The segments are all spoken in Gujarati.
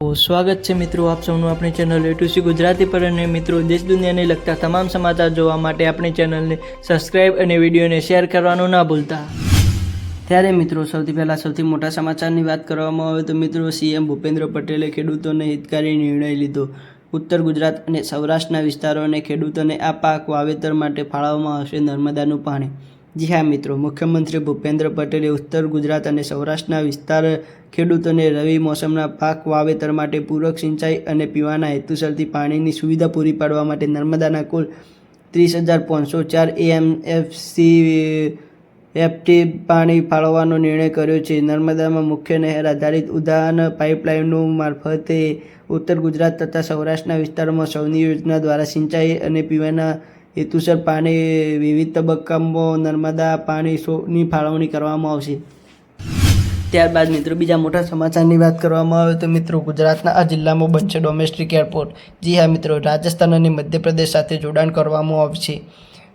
સ્વાગત છે મિત્રો આપ સૌનું આપણી ચેનલ એટુસી ગુજરાતી પર અને મિત્રો દેશ દુનિયાને લગતા તમામ સમાચાર જોવા માટે આપણી ચેનલને સબસ્ક્રાઇબ અને વિડીયોને શેર કરવાનું ના ભૂલતા. ત્યારે મિત્રો સૌથી પહેલાં સૌથી મોટા સમાચારની વાત કરવામાં આવે તો મિત્રો સીએમ ભૂપેન્દ્ર પટેલે ખેડૂતોને હિતકારી નિર્ણય લીધો. ઉત્તર ગુજરાત અને સૌરાષ્ટ્રના વિસ્તારોને ખેડૂતોને આ પાક વાવેતર માટે ફાળવવામાં આવશે નર્મદાનું પાણી. જી હા મિત્રો, મુખ્યમંત્રી ભૂપેન્દ્ર પટેલે ઉત્તર ગુજરાત અને સૌરાષ્ટ્રના વિસ્તાર ખેડૂતોને રવિ મોસમના પાક વાવેતર માટે પૂરક સિંચાઈ અને પીવાના હેતુસરથી પાણીની સુવિધા પૂરી પાડવા માટે નર્મદાના કુલ ત્રીસ હજાર પાંચસો ચાર એએમએફસી એફટી પાણી ફાળવવાનો નિર્ણય કર્યો છે. નર્મદામાં મુખ્ય નહેર આધારિત ઉદાહરણ પાઇપલાઇનનું મારફતે ઉત્તર ગુજરાત તથા સૌરાષ્ટ્રના વિસ્તારોમાં સૌની યોજના દ્વારા સિંચાઈ અને પીવાના હેતુસર પાણી વિવિધ તબક્કામાં નર્મદા પાણી સોની ફાળવણી કરવામાં આવશે. ત્યારબાદ મિત્રો બીજા મોટા સમાચારની વાત કરવામાં આવે તો મિત્રો ગુજરાતના આ જિલ્લામાં બનશે ડોમેસ્ટિક એરપોર્ટ જી હા મિત્રો, રાજસ્થાન અને મધ્યપ્રદેશ સાથે જોડાણ કરવામાં આવશે.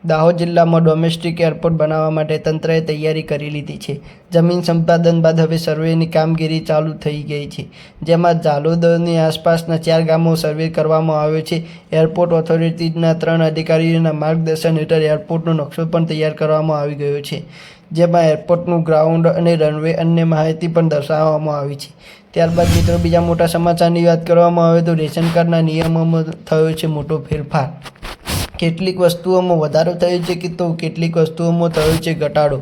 દાહોદ જિલ્લામાં ડોમેસ્ટિક એરપોર્ટ બનાવવા માટે તંત્રએ તૈયારી કરી લીધી છે. જમીન સંપાદન બાદ હવે સર્વેની કામગીરી ચાલુ થઈ ગઈ છે. જેમાં ઝાલોદની આસપાસના ચાર ગામો સર્વે કરવામાં આવ્યો છે. એરપોર્ટ ઓથોરિટીના ત્રણ અધિકારીઓના માર્ગદર્શન હેઠળ એરપોર્ટનો નકશો પણ તૈયાર કરવામાં આવી ગયો છે. જેમાં એરપોર્ટનું ગ્રાઉન્ડ અને રનવે અન્ય માહિતી પણ દર્શાવવામાં આવી છે. ત્યારબાદ મિત્રો, બીજા મોટા સમાચારની વાત કરવામાં આવે તો રેશન કાર્ડના નિયમોમાં થયો છે મોટો ફેરફાર. કેટલીક વસ્તુઓમાં વધારો થયો છે કે તો કેટલીક વસ્તુઓમાં થયો છે ઘટાડો?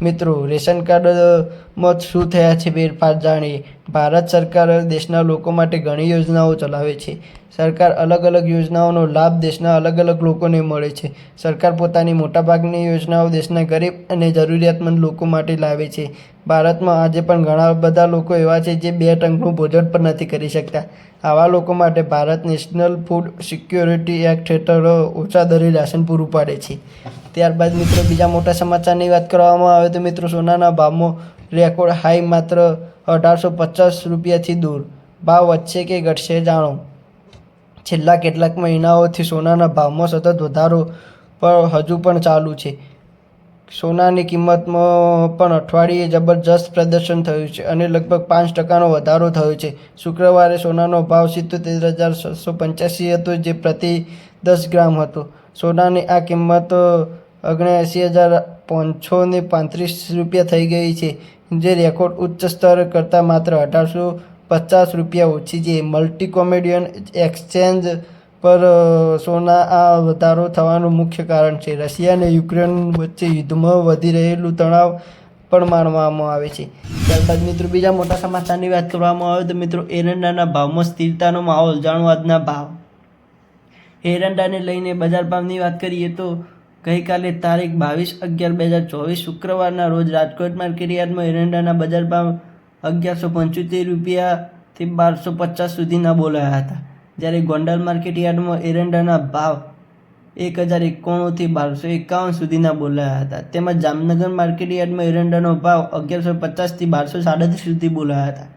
મિત્રો, રેશન કાર્ડમાં શું થયા છે ફેરફાર જાણીએ. ભારત સરકાર દેશના લોકો માટે ઘણી યોજનાઓ ચલાવે છે. સરકાર અલગ અલગ યોજનાઓનો લાભ દેશના અલગ અલગ લોકોને મળે છે. સરકાર પોતાની મોટાભાગની યોજનાઓ દેશના ગરીબ અને જરૂરિયાતમંદ લોકો માટે લાવે છે. ભારતમાં આજે પણ ઘણા બધા લોકો એવા છે જે બે ટંકનું ભોજન પણ નથી કરી શકતા. આવા લોકો માટે Bharat national food security act હેઠળ ઓછા દરે રાશન પૂરું પાડે છે. ત્યારબાદ મિત્રો બીજા મોટા સમાચારની વાત કરવામાં આવે તો મિત્રો સોનાના ભાવમાં રેકોર્ડ હાઈ માત્ર અઢારસો પચાસ રૂપિયાથી દૂર. ભાવ વધશે કે ઘટશે જાણો. છેલ્લા કેટલાક મહિનાઓથી સોનાના ભાવમાં સતત વધારો પણ હજુ પણ ચાલુ છે. સોનાની કિંમતમાં પણ અઠવાડિયે જબરજસ્ત પ્રદર્શન થયું છે અને લગભગ પાંચ ટકાનો વધારો થયો છે. શુક્રવારે સોનાનો ભાવ સિત્તોતેર હજાર છસો પંચ્યાસી હતો જે પ્રતિ દસ ગ્રામ હતો. સોનાની આ કિંમત ઓગણએંસી હજાર પાંચસો ને પાંત્રીસ રૂપિયા થઈ ગઈ છે, જે રેકોર્ડ ઉચ્ચ સ્તર કરતાં માત્ર અઢારસો પચાસ રૂપિયા ઓછી છે. મલ્ટી કોમેડિયન એક્સચેન્જ પર સોના આ વધારો થવાનું મુખ્ય કારણ છે. રશિયા અને યુક્રેન વચ્ચે યુદ્ધમાં વધી રહેલું તણાવ પણ માનવામાં આવે છે. ત્યારબાદ મિત્રો, બીજા મોટા સમાચારની વાત કરવામાં આવે તો મિત્રો, એરંડાના ભાવમાં સ્થિરતાનો માહોલ. જાણો આજના ભાવ. એરંડાને લઈને બજાર ભાવની વાત કરીએ તો ગઈકાલે તારીખ બાવીસ અગિયાર બે હજાર ચોવીસ શુક્રવારના રોજ રાજકોટ માર્કેટ યાર્ડમાં એરંડાના બજાર ભાવ અગિયારસો પંચોતેર રૂપિયાથી બારસો પચાસ સુધીના બોલાયા હતા. જ્યારે ગોંડલ માર્કેટ યાર્ડમાં એરંડાના ભાવ એક હજાર એકાણુંથી બારસો એકાવન સુધીના બોલાયા હતા. તેમજ જામનગર માર્કેટ યાર્ડમાં એરંડાનો ભાવ અગિયારસો પચાસથી બારસો સાડત્રીસ સુધી બોલાયા હતા.